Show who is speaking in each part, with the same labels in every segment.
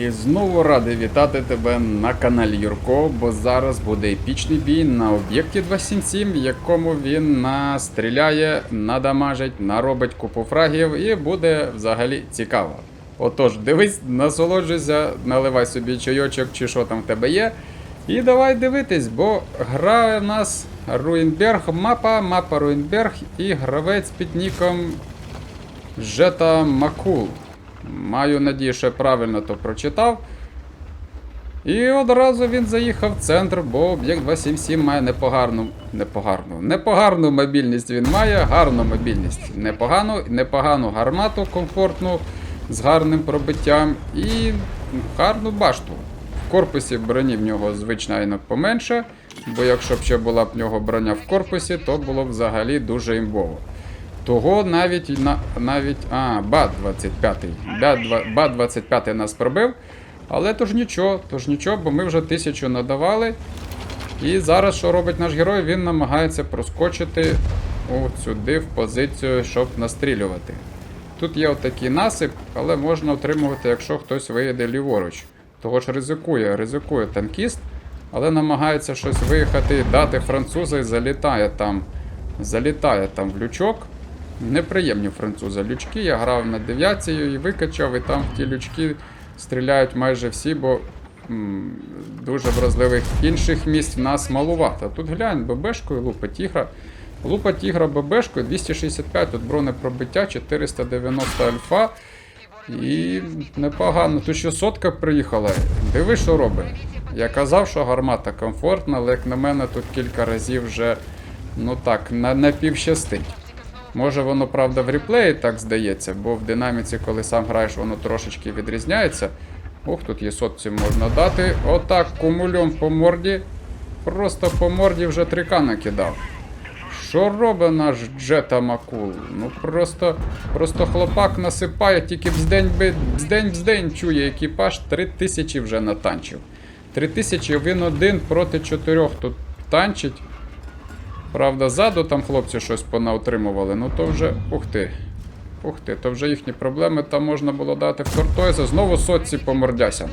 Speaker 1: І знову радий вітати тебе на каналі Юрко, бо зараз буде епічний бій на об'єкті 277, в якому він настріляє, надамажить, наробить купу фрагів і буде взагалі цікаво. Отож, дивись, насолоджуйся, наливай собі чайочок чи що там в тебе є. І давай дивитись, бо грає в нас Руїнберг, мапа, мапа Руїнберг і гравець під ніком Жета Макул. Маю надію, що я правильно то прочитав. І одразу він заїхав в центр, бо об'єкт 277 має непогарну, непогарну, непогарну мобільність він має, гарну мобільність. Непогану, непогану гармату комфортну з гарним пробиттям і гарну башту. В корпусі броні в нього звичайно поменше, бо якщо б ще була б в нього броня в корпусі, то було б взагалі дуже імбово. Того навіть на навіть. А, бат 25. Бат 25 нас пробив. Але то ж нічого, то ж нічого, бо ми вже тисячу надавали. І зараз що робить наш герой? Він намагається проскочити сюди в позицію, щоб настрілювати. Тут є отакий насип, але можна отримувати, якщо хтось виїде ліворуч. Того ж ризикує, ризикує танкіст, але намагається щось виїхати, дати француза і залітає там. Залітає там в лючок. Неприємні французи лючки. Я грав на дев'яцію і викачав, і там ті лючки стріляють майже всі, бо м, дуже вразливих інших місць в нас малувато. Тут глянь, ББшкою лупить тігра. Лупа тігра ББшкою 265, тут бронепробиття, 490 альфа. І непогано. Тут ще сотка приїхала. Диви, що робить. Я казав, що гармата комфортна, але як на мене, тут кілька разів вже ну так, на, на півщастить. Може воно, правда, в реплеї так здається, бо в динаміці, коли сам граєш, воно трошечки відрізняється. Ох, тут є сотці можна дати. Отак, кумульом по морді. Просто по морді вже трика накидав. Що робить наш Джета Макул? Ну просто просто хлопак насипає, тільки бздень би- бздень бздень чує екіпаж, три тисячі вже натанчив. Три тисячі він один проти чотирьох тут танчить. Правда, ззаду там хлопці щось понаотримували, ну то вже. Ух ти. Ух ти, то вже їхні проблеми, там можна було дати в Тортойза. Знову сотці по мордясям.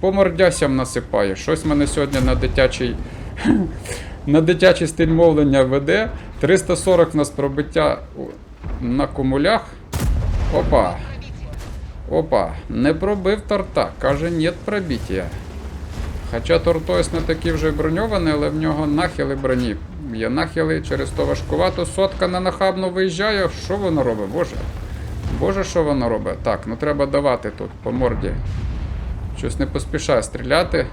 Speaker 1: По мордясям насипає. Щось мене сьогодні на дитячий. на дитячий стиль мовлення веде. 340 в нас пробиття на кумулях. Опа. Опа. Не пробив торта. Каже, нет пробиття. Хоча Тортойс не такий вже броньований, але в нього нахили броні. Є нахили, через то важкувато. Сотка на нахабно виїжджає. Що воно робить? Боже. Боже, що воно робить? Так, ну треба давати тут по морді. Щось не поспішає стріляти.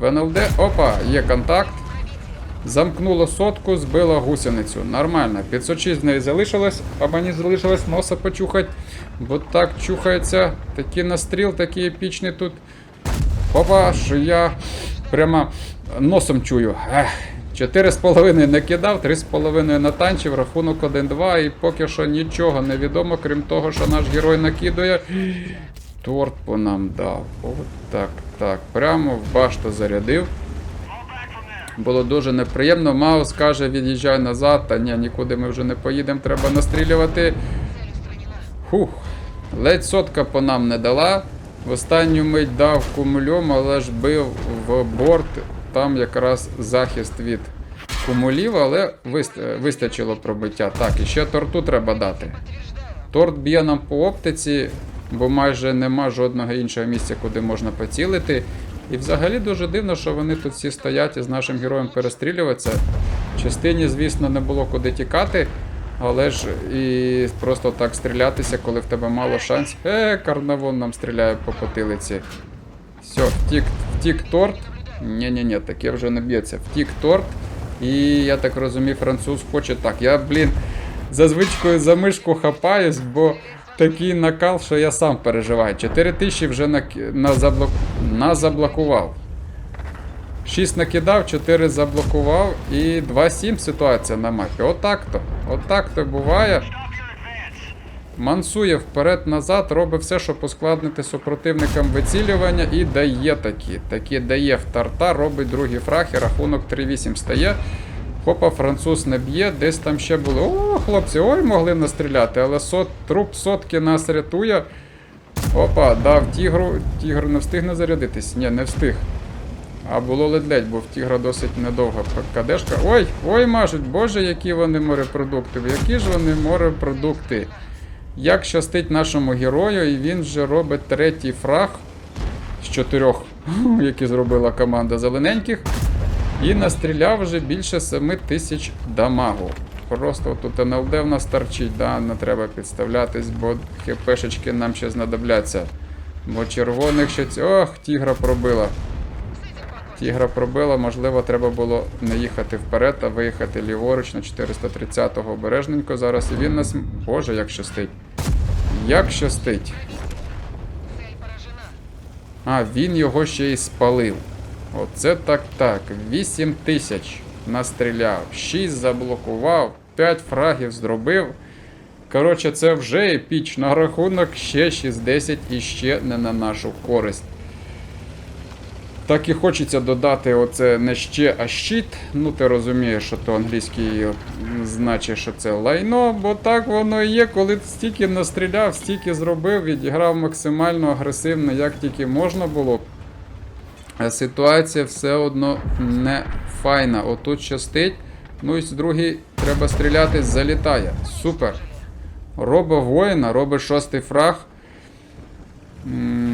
Speaker 1: В НЛД. Опа, є контакт. Замкнуло сотку, збила гусеницю. Нормально. 506 в неї залишилось, а мені залишилось носа почухати. Бо так чухається. Такий настріл, такий епічний тут. Опа, що я прямо носом чую. Ех, 4,5 накидав, 3,5 натанчив, рахунок 1-2, і поки що нічого не відомо, крім того, що наш герой накидує. Торт по нам дав. От так, так. Прямо в башту зарядив. Було дуже неприємно. Маус каже, від'їжджай назад, та ні, нікуди ми вже не поїдемо, треба настрілювати. Фух, ледь сотка по нам не дала. В останню мить дав кумульом, але ж бив в борт. Там якраз захист від кумулів, але вистачило пробиття. Так, і ще торту треба дати. Торт б'є нам по оптиці, бо майже нема жодного іншого місця, куди можна поцілити. І взагалі дуже дивно, що вони тут всі стоять і з нашим героєм перестрілюватися. Частині, звісно, не було куди тікати, але ж і просто так стрілятися, коли в тебе мало шансів. Е, карнавон нам стріляє по потилиці. Все, втік, втік торт. Ні-ні-ні, таке вже не б'ється. Втік торт. І я так розумію, француз хоче так. Я, блін, за звичкою за мишку хапаюсь, бо такий накал, що я сам переживаю. 4 тисячі вже на, на, заблок... на заблокував. 6 накидав, 4 заблокував і 2-7 ситуація на мапі. Отак-то. Отак-то буває. Мансує вперед-назад, робить все, щоб ускладнити супротивникам вицілювання і дає такі. Такі дає в тарта, робить другий фраг і рахунок 3-8 стає. Хопа, француз не б'є, десь там ще було. О, хлопці, ой, могли настріляти, але сот, труп сотки нас рятує. Опа, дав тігру. Тігр не встигне зарядитись? Ні, не встиг. А було ледь-ледь, бо в тігра досить недовга ПКДшка. Ой, ой, мажуть, боже, які вони морепродукти. Які ж вони морепродукти. Як щастить нашому герою, і він вже робить третій фраг з чотирьох, які зробила команда зелененьких. І настріляв вже більше 7 тисяч дамагу. Просто тут НЛД в нас торчить, да, не треба підставлятись, бо хпшечки нам ще знадобляться. Бо червоних ще. Ох, тігра пробила. Тігра пробила, можливо, треба було не їхати вперед, а виїхати ліворуч на 430-го обережненько зараз. І він нас. Боже, як щастить. Як щастить. А, він його ще й спалив. Оце так так. 8 тисяч настріляв, 6 заблокував, 5 фрагів зробив. Коротше, це вже епічно. Рахунок ще 6-10 і ще не на нашу користь. Так і хочеться додати оце не ще, а щит. Ну, ти розумієш, що то англійський значить, що це лайно, бо так воно і є, коли стільки настріляв, стільки зробив, відіграв максимально агресивно, як тільки можна було. ситуація все одно не файна. Отут щастить. Ну і з другий треба стріляти, залітає. Супер. Робить воїна, робить шостий фраг.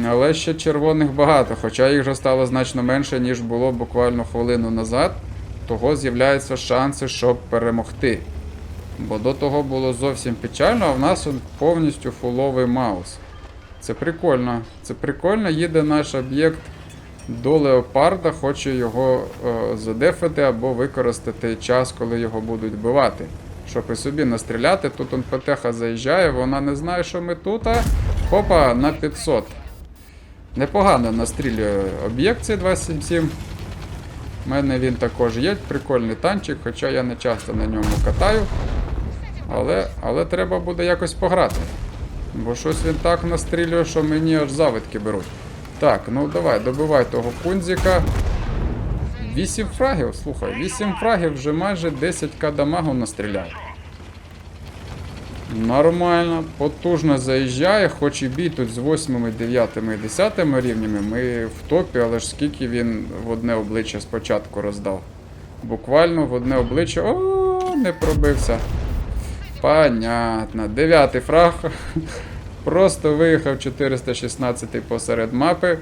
Speaker 1: Але ще червоних багато, хоча їх вже стало значно менше, ніж було буквально хвилину назад. Того з'являються шанси, щоб перемогти. Бо до того було зовсім печально, а в нас повністю фуловий маус. Це прикольно. Це прикольно, їде наш об'єкт до леопарда, хоче його е, задефати або використати час, коли його будуть вбивати. Щоб і собі настріляти. Тут он ПТХ заїжджає, вона не знає, що ми тут. А хопа, на 500. Непогано настрілює об'єкт цей 277. У мене він також є, прикольний танчик, хоча я не часто на ньому катаю. Але, але треба буде якось пограти. Бо щось він так настрілює, що мені аж завидки беруть. Так, ну давай, добивай того пунзика. 8 фрагів, слухай, 8 фрагів вже майже 10к дамагу настріляв. Нормально, потужно заїжджає, хоч і бій тут з 8, 9 і 10 рівнями. Ми в топі, але ж скільки він в одне обличчя спочатку роздав. Буквально в одне обличчя. О, не пробився. Понятно. Дев'ятий фраг. Просто виїхав 416 посеред мапи.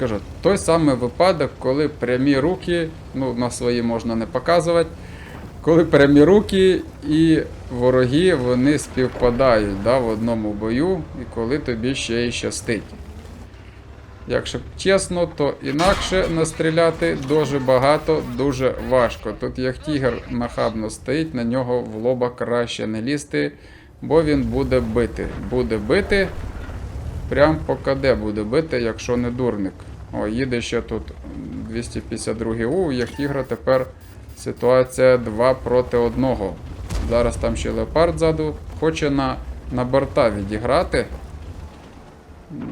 Speaker 1: Кажу, той самий випадок, коли прямі руки, ну на свої можна не показувати, коли прямі руки і вороги вони співпадають да, в одному бою, і коли тобі ще й щастить. Якщо чесно, то інакше настріляти дуже багато, дуже важко. Тут як тігр нахабно стоїть, на нього в лоба краще не лізти, бо він буде бити. Буде бити, прям по КД буде бити, якщо не дурник. О, їде ще тут 252 У, як тігра тепер ситуація 2 проти 1. Зараз там ще леопард ззаду. Хоче на, на борта відіграти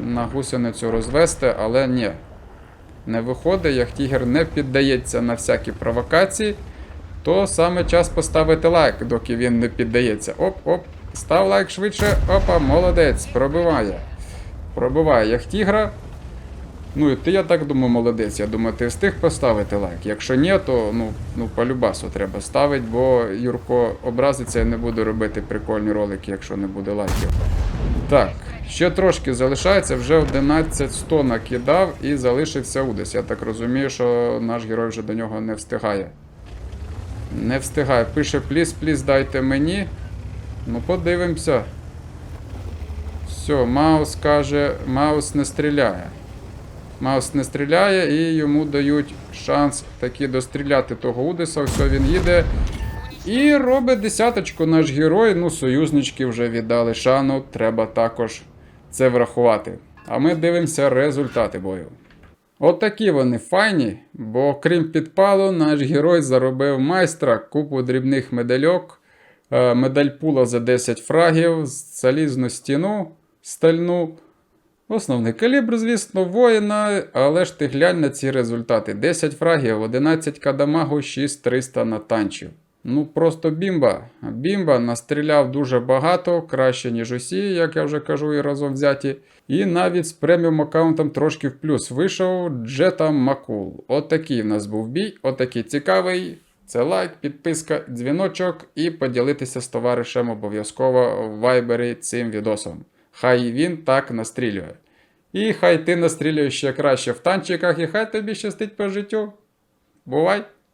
Speaker 1: на гусеницю розвести, але ні. Не виходить, як тігр не піддається на всякі провокації, то саме час поставити лайк, доки він не піддається. Оп-оп, став лайк швидше. Опа, молодець, пробиває. Пробиває як тігра. Ну і ти, я так думаю, молодець. Я думаю, ти встиг поставити лайк. Якщо ні, то ну, ну по треба ставити, бо Юрко образиться і не буде робити прикольні ролики, якщо не буде лайків. Так, ще трошки залишається, вже 11-100 накидав і залишився Удес. Я так розумію, що наш герой вже до нього не встигає. Не встигає. Пише пліс, пліс, дайте мені. Ну, подивимося. Все, Маус каже, Маус не стріляє. Маус не стріляє і йому дають шанс таки достріляти того Удеса. Все, він їде. І робить десяточку наш герой. Ну, союзнички вже віддали шану. Треба також це врахувати. А ми дивимося результати бою. От вони файні, бо крім підпалу, наш герой заробив майстра, купу дрібних медальок, е, медаль пула за 10 фрагів, залізну стіну стальну. Основний калібр, звісно, воїна, але ж ти глянь на ці результати. 10 фрагів, 11 кадамагу, 6300 на танчів. Ну, просто бімба. Бімба настріляв дуже багато, краще, ніж усі, як я вже кажу, і разом взяті. І навіть з преміум аккаунтом трошки в плюс вийшов Джета Макул. Отакий в нас був бій, отакий цікавий. Це лайк, підписка, дзвіночок і поділитися з товаришем обов'язково в вайбері цим відосом. Хай він так настрілює. І хай ти настрілюєш ще краще в танчиках, і хай тобі щастить по життю. Бувай!